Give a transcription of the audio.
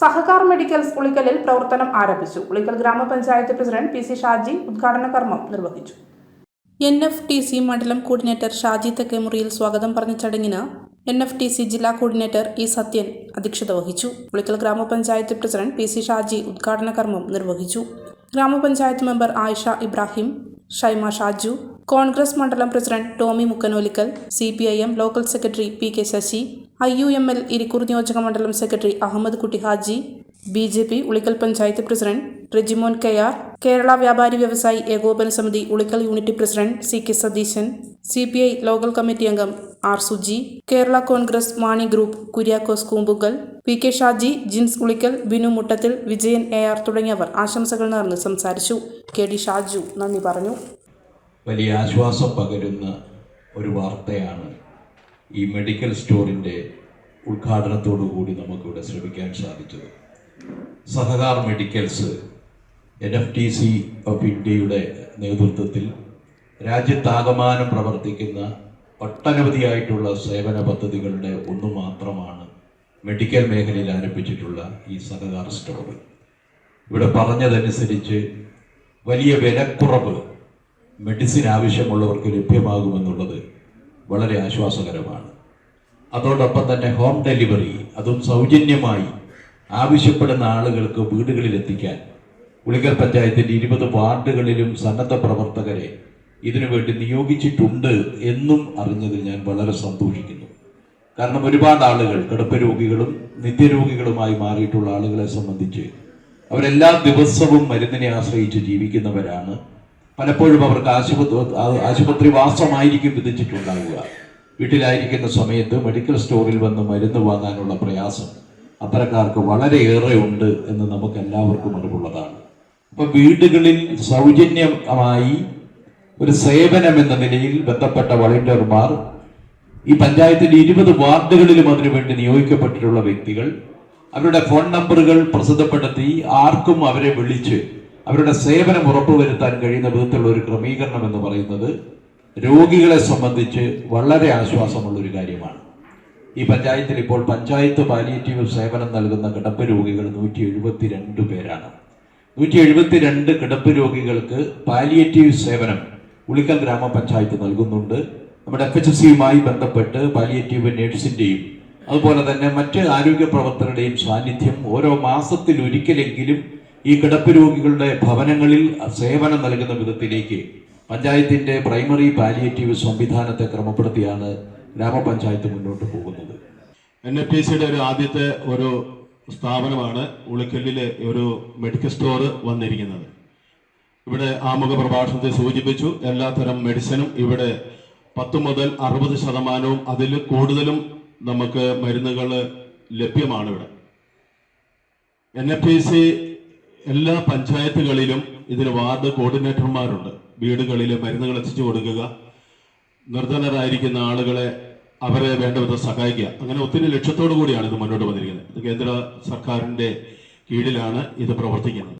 Sahakar medical ഉളിക്കലിൽ പ്രവർത്തനം ആരംഭിച്ചു. ഉളിക്കൽ ഗ്രാമപഞ്ചായത്ത് പ്രസിഡന്റ് പി സി ഷാജി ഉദ്ഘാടന കർമ്മം നിർവഹിച്ചു. എൻ എഫ് ടി സി മണ്ഡലം കോർഡിനേറ്റർ ഷാജി തെക്കേമുറിയിൽ സ്വാഗതം പറഞ്ഞ ചടങ്ങിന് എൻ എഫ് ടി സി ജില്ലാ കോർഡിനേറ്റർ ഇ സത്യൻ അധ്യക്ഷത വഹിച്ചു. ഉളിക്കൽ ഗ്രാമപഞ്ചായത്ത് പ്രസിഡന്റ് പി സി ഷാജി ഉദ്ഘാടന കർമ്മം നിർവഹിച്ചു. ഗ്രാമപഞ്ചായത്ത് മെമ്പർ ആയിഷ ഇബ്രാഹിം ഷൈമ ഷാജു കോൺഗ്രസ് മണ്ഡലം president Tomy Mukkanolickal C P I M local secretary P K Sasi I U M L Irikkur നിയോജക മണ്ഡലം secretary Ahammed Kutty Haji B J P Ulikkal panchayat president Rejimon K R Kerala Vyapari Vyavasayi Ekopana Samithi Ulikkal unit president C K Satheesan C P I local committee അംഗം R Suji Kerala Congress Mani group Kuriakose Koombukal P K Shaji Jins Ulikkal Binu Muttathil Vijayan A R തുടങ്ങിയവർ ആശംസകൾ നേർന്ന് സംസാരിച്ചു. K D Shaju നന്ദി പറഞ്ഞു. വലിയ ആശ്വാസം പകരുന്ന ഒരു വാർത്തയാണ് ഈ മെഡിക്കൽ സ്റ്റോറിന്റെ ഉദ്ഘാടനത്തോടു കൂടി നമുക്കിവിടെ ശ്രമിക്കാൻ സാധിച്ചത്. Sahakar medicals N F T C of ഇന്ത്യയുടെ നേതൃത്വത്തിൽ രാജ്യത്താകമാനം പ്രവർത്തിക്കുന്ന ഒട്ടനവധിയായിട്ടുള്ള സേവന പദ്ധതികളുടെ ഒന്ന് മാത്രമാണ് മെഡിക്കൽ മേഖലയിൽ ആരംഭിച്ചിട്ടുള്ള ഈ സഹകാർ സ്റ്റോർ ഇവിടെ പറഞ്ഞതനുസരിച്ച് വലിയ വിലക്കുറവ് മെഡിസിൻ ആവശ്യമുള്ളവർക്ക് ലഭ്യമാകുമെന്നുള്ളത് വളരെ ആശ്വാസകരമാണ്. അതോടൊപ്പം തന്നെ ഹോം ഡെലിവറി അതും സൗജന്യമായി ആവശ്യപ്പെടുന്ന ആളുകൾക്ക് വീടുകളിൽ എത്തിക്കാൻ ഉളികൽ പഞ്ചായത്തിന്റെ ഇരുപത് വാർഡുകളിലും സന്നദ്ധ പ്രവർത്തകരെ ഇതിനുവേണ്ടി നിയോഗിച്ചിട്ടുണ്ട് എന്നും അറിഞ്ഞതിൽ ഞാൻ വളരെ സന്തോഷിക്കുന്നു. കാരണം ഒരുപാട് ആളുകൾ കിടപ്പ് രോഗികളും നിത്യരോഗികളുമായി മാറിയിട്ടുള്ള ആളുകളെ സംബന്ധിച്ച് അവരെല്ലാ ദിവസവും മരുന്നിനെ ആശ്രയിച്ച് ജീവിക്കുന്നവരാണ്. പലപ്പോഴും അവർക്ക് ആശുപത്രി ആശുപത്രി വാസമായിരിക്കും വിധിച്ചിട്ടുണ്ടാവുക. വീട്ടിലായിരിക്കുന്ന സമയത്ത് മെഡിക്കൽ സ്റ്റോറിൽ വന്ന് മരുന്ന് വാങ്ങാനുള്ള പ്രയാസം അത്തരക്കാർക്ക് വളരെയേറെ ഉണ്ട് എന്ന് നമുക്ക് എല്ലാവർക്കും അറിവുള്ളതാണ്. അപ്പൊ വീടുകളിൽ സൗജന്യമായി ഒരു സേവനം എന്ന നിലയിൽ ബന്ധപ്പെട്ട വളണ്ടിയർമാർ ഈ പഞ്ചായത്തിന്റെ ഇരുപത് വാർഡുകളിലും അതിനുവേണ്ടി നിയോഗിക്കപ്പെട്ടിട്ടുള്ള വ്യക്തികൾ അവരുടെ ഫോൺ നമ്പറുകൾ പ്രസിദ്ധപ്പെടുത്തി ആർക്കും അവരെ വിളിച്ച് അവരുടെ സേവനം ഉറപ്പുവരുത്താൻ കഴിയുന്ന വിധത്തിലുള്ള ഒരു ക്രമീകരണം എന്ന് പറയുന്നത് രോഗികളെ സംബന്ധിച്ച് വളരെ ആശ്വാസമുള്ള ഒരു കാര്യമാണ്. ഈ പഞ്ചായത്തിൽ ഇപ്പോൾ പഞ്ചായത്ത് പാലിയേറ്റീവ് സേവനം നൽകുന്ന കിടപ്പ് രോഗികൾ നൂറ്റി എഴുപത്തിരണ്ട് പേരാണ്. നൂറ്റി എഴുപത്തിരണ്ട് കിടപ്പ് രോഗികൾക്ക് പാലിയേറ്റീവ് സേവനം ഉളിക്കൽ ഗ്രാമപഞ്ചായത്ത് നൽകുന്നുണ്ട്. നമ്മുടെ എഫ് എച്ച് സിയുമായി ബന്ധപ്പെട്ട് പാലിയേറ്റീവ് നേഴ്സിന്റെയും അതുപോലെ തന്നെ മറ്റ് ആരോഗ്യ പ്രവർത്തകരുടെയും സാന്നിധ്യം ഓരോ മാസത്തിൽ ഒരിക്കലെങ്കിലും ഈ കിടപ്പ് രോഗികളുടെ ഭവനങ്ങളിൽ സേവനം നൽകുന്ന വിധത്തിലേക്ക് പഞ്ചായത്തിന്റെ പ്രൈമറി പാലിയേറ്റീവ് സംവിധാനത്തെ ക്രമപ്പെടുത്തിയാണ് ഗ്രാമപഞ്ചായത്ത് മുന്നോട്ട് പോകുന്നത്. എൻ എഫ് ടി സിയുടെ ഒരു ആദ്യത്തെ ഒരു സ്ഥാപനമാണ് ഉളിക്കല്ലിലെ ഒരു മെഡിക്കൽ സ്റ്റോർ വന്നിരിക്കുന്നത്. ഇവിടെ ആമുഖ പ്രഭാഷണത്തെ സൂചിപ്പിച്ചു എല്ലാത്തരം മെഡിസിനും ഇവിടെ പത്ത് മുതൽ അറുപത് ശതമാനവും അതിൽ കൂടുതലും നമുക്ക് മരുന്നുകൾ ലഭ്യമാണ് ഇവിടെ. എൻ എഫ് ടി സി എല്ലാ പഞ്ചായത്തുകളിലും ഇതിന് വാർഡ് കോർഡിനേറ്റർമാരുണ്ട്. വീടുകളിൽ മരുന്നുകൾ എത്തിച്ചു കൊടുക്കുക. നിർധനരായിരിക്കുന്ന ആളുകളെ അവരെ വേണ്ട വിധം സഹായിക്കുക. അങ്ങനെ ഒത്തിരി ലക്ഷ്യത്തോടു കൂടിയാണ് ഇത് മുന്നോട്ട് വന്നിരിക്കുന്നത്. ഇത് കേന്ദ്ര സർക്കാരിന്റെ കീഴിലാണ് ഇത് പ്രവർത്തിക്കുന്നത്.